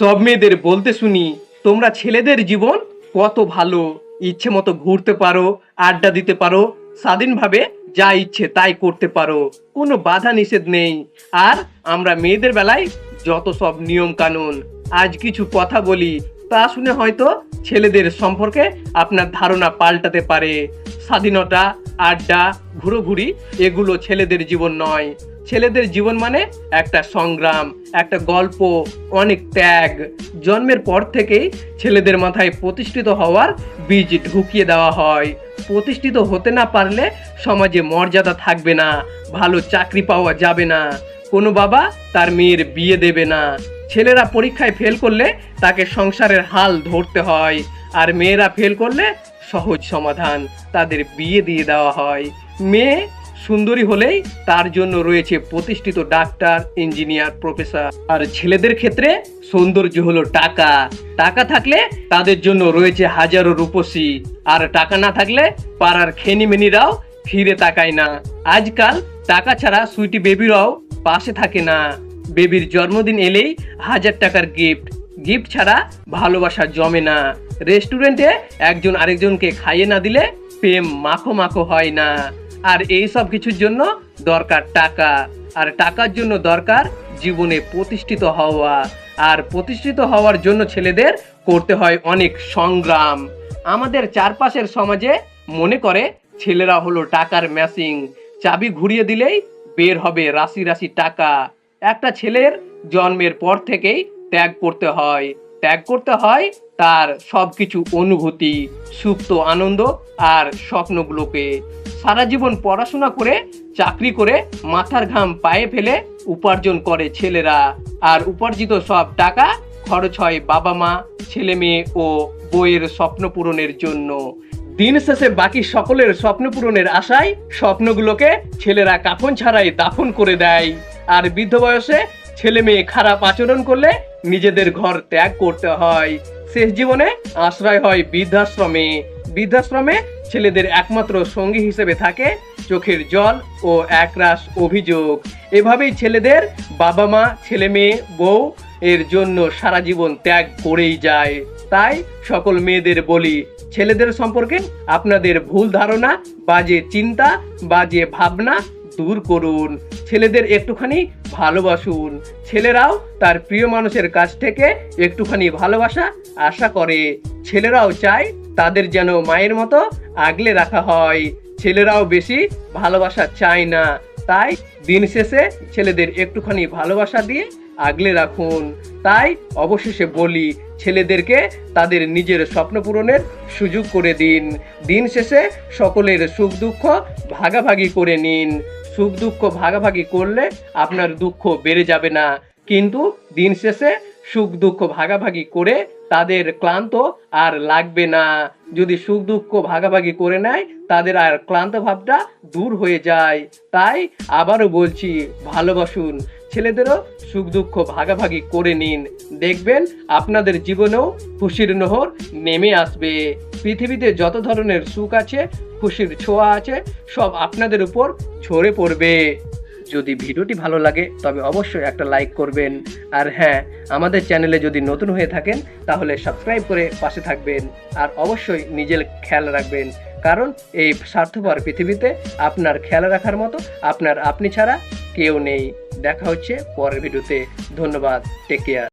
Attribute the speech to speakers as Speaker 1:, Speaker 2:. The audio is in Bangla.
Speaker 1: সব মেয়েদের বলতে শুনি, তোমরা ছেলেদের জীবন কত ভালো। ইচ্ছে মতো ঘুরতে পারো, আড্ডা দিতে পারো, স্বাধীনভাবে যা ইচ্ছে তাই করতে পারো। কোনো বাধা নিষেধ নেই। আর আমরা মেয়েদের বেলায় যত সব নিয়ম কানুন, আজ কিছু কথা বলি, তা শুনে হয়তো ছেলেদের সম্পর্কে আপনার ধারণা পাল্টাতে পারে। স্বাধীনতা, আড্ডা, ঘুরোঘুরি, এগুলো ছেলেদের জীবন নয়। ছেলেদের জীবন মানে একটা সংগ্রাম, একটা গল্প, অনেক ত্যাগ। জন্মের পর থেকেই ছেলেদের মাথায় প্রতিষ্ঠিত হওয়ার বীজ ঢুকিয়ে দেওয়া হয়। প্রতিষ্ঠিত হতে না পারলে সমাজে মর্যাদা থাকবে না, ভালো চাকরি পাওয়া যাবে না, কোনো বাবা তার মেয়ের বিয়ে দেবে না। ছেলেরা পরীক্ষায় ফেল করলে তাকে সংসারের হাল ধরতে হয়, আর মেয়েরা ফেল করলে সহজ সমাধান, তাদের বিয়ে দিয়ে দেওয়া হয়। মেয়ে সুন্দরী হলেই তার জন্য রয়েছে প্রতিষ্ঠিত ডাক্তার, ইঞ্জিনিয়ার, প্রফেসর। আর ছেলেদের ক্ষেত্রে সৌন্দর্য হলো টাকা। টাকা থাকলে তাদের জন্য রয়েছে হাজারো রূপসী। আর টাকা না থাকলে পাড়ার খেনিমেনিরাও ফিরে তাকায় না। আজকাল টাকা ছাড়া সুইটি বেবিরাও পাশে থাকে না। বেবির জন্মদিন এলেই হাজার টাকার গিফট। গিফট ছাড়া ভালোবাসা জমে না। রেস্টুরেন্টে একজন আরেকজনকে খাইয়ে না দিলে প্রেম মাখো মাখো হয় না। আর এই সব কিছুর জন্য দরকার টাকা। আর টাকার জন্য দরকার জীবনে প্রতিষ্ঠিত হওয়া। আর প্রতিষ্ঠিত হওয়ার জন্য ছেলেদের করতে হয় অনেক সংগ্রাম। আমাদের চারপাশের সমাজে মনে করে ছেলেরা হলো টাকার ম্যাচিং। চাবি ঘুরিয়ে দিলেই বের হবে রাশি রাশি টাকা। একটা ছেলের জন্মের পর থেকেই ত্যাগ করতে হয়। ত্যাগ করতে হয়, তার সব কিছু অনুভূতি, সুপ্ত আনন্দ আর স্বপ্নগুলোকে সারা জীবন পড়াশোনা করে, চাকরি করে, মাথার ঘাম পায়ে ফেলে উপার্জন করে ছেলেরা। আর উপার্জিত সব টাকা খরচ হয় বাবা মা, ছেলে মেয়ে ও বইয়ের স্বপ্ন পূরণের জন্য। দিন শেষে বাকি সকলের স্বপ্ন পূরণের আশায় স্বপ্নগুলোকে ছেলেরা কাফন ছাড়াই দাফন করে দেয়। আর বৃদ্ধ বয়সে ছেলে মেয়ে খারাপ আচরণ করলে নিজেদের ঘর ত্যাগ করতে হয়। শেষ জীবনে আশ্রয় হয় বৃদ্ধাশ্রমে। বৃদ্ধাশ্রমে ছেলেদের একমাত্র সঙ্গী হিসেবে থাকে চোখের জল ও একরাশ অভিযোগ। এভাবেই ছেলেদের বাবা মা, ছেলে মেয়ে, বউ এর জন্য সারা জীবন ত্যাগ করেই যায়। তাই সকল মেয়েদের বলি, ছেলেদের সম্পর্কে আপনাদের ভুল ধারণা, বাজে চিন্তা, বাজে ভাবনা দূর করুন, ছেলেদের একটুখানি ভালোবাসুন। ছেলেরাও তার প্রিয় মানুষের কাছ থেকে একটুখানি ভালোবাসা আশা করে। ছেলেরাও চায় তাদের যেন মায়ের মতো আগলে রাখা হয়। ছেলেরাও বেশি ভালোবাসা চায় না। তাই দিন শেষে ছেলেদের একটুখানি ভালোবাসা দিয়ে আগলে রাখুন। তাই অবশেষে বলি, ছেলেদেরকে তাদের নিজের স্বপ্ন পূরণের সুযোগ করে দিন। দিন শেষে সকলের সুখ দুঃখ ভাগাভাগি করে নিন। সুখ দুঃখ ভাগাভাগি করলে আপনার দুঃখ বেড়ে যাবে না। কিন্তু দিন শেষে সুখ দুঃখ ভাগাভাগি করে তাদের ক্লান্ত আর লাগবে না। যদি সুখ দুঃখ ভাগাভাগি করে নেয়, তাদের আর ক্লান্ত ভাবটা দূর হয়ে যায়। তাই আবারও বলছি, ভালোবাসুন। ছেলেদেরও সুখ দুঃখ ভাগাভাগি করে নিন। দেখবেন আপনাদের জীবনেও খুশির নহর নেমে আসবে। পৃথিবীতে যত ধরনের সুখ আছে, খুশির ছোঁয়া আছে, সব আপনাদের উপর ঝরে পড়বে। যদি ভিডিওটি ভালো লাগে, তবে অবশ্যই একটা লাইক করবেন। আর হ্যাঁ আমাদের চ্যানেলে যদি নতুন হয়ে থাকেন, তাহলে সাবস্ক্রাইব করে পাশে থাকবেন। আর অবশ্যই নিজের খেয়াল রাখবেন। কারণ এই স্বার্থপর পৃথিবীতে আপনার খেয়াল রাখার মতো আপনার আপনি ছাড়া কেউ নেই। দেখা হচ্ছে পরের ভিডিওতে। ধন্যবাদ টেক কেয়ার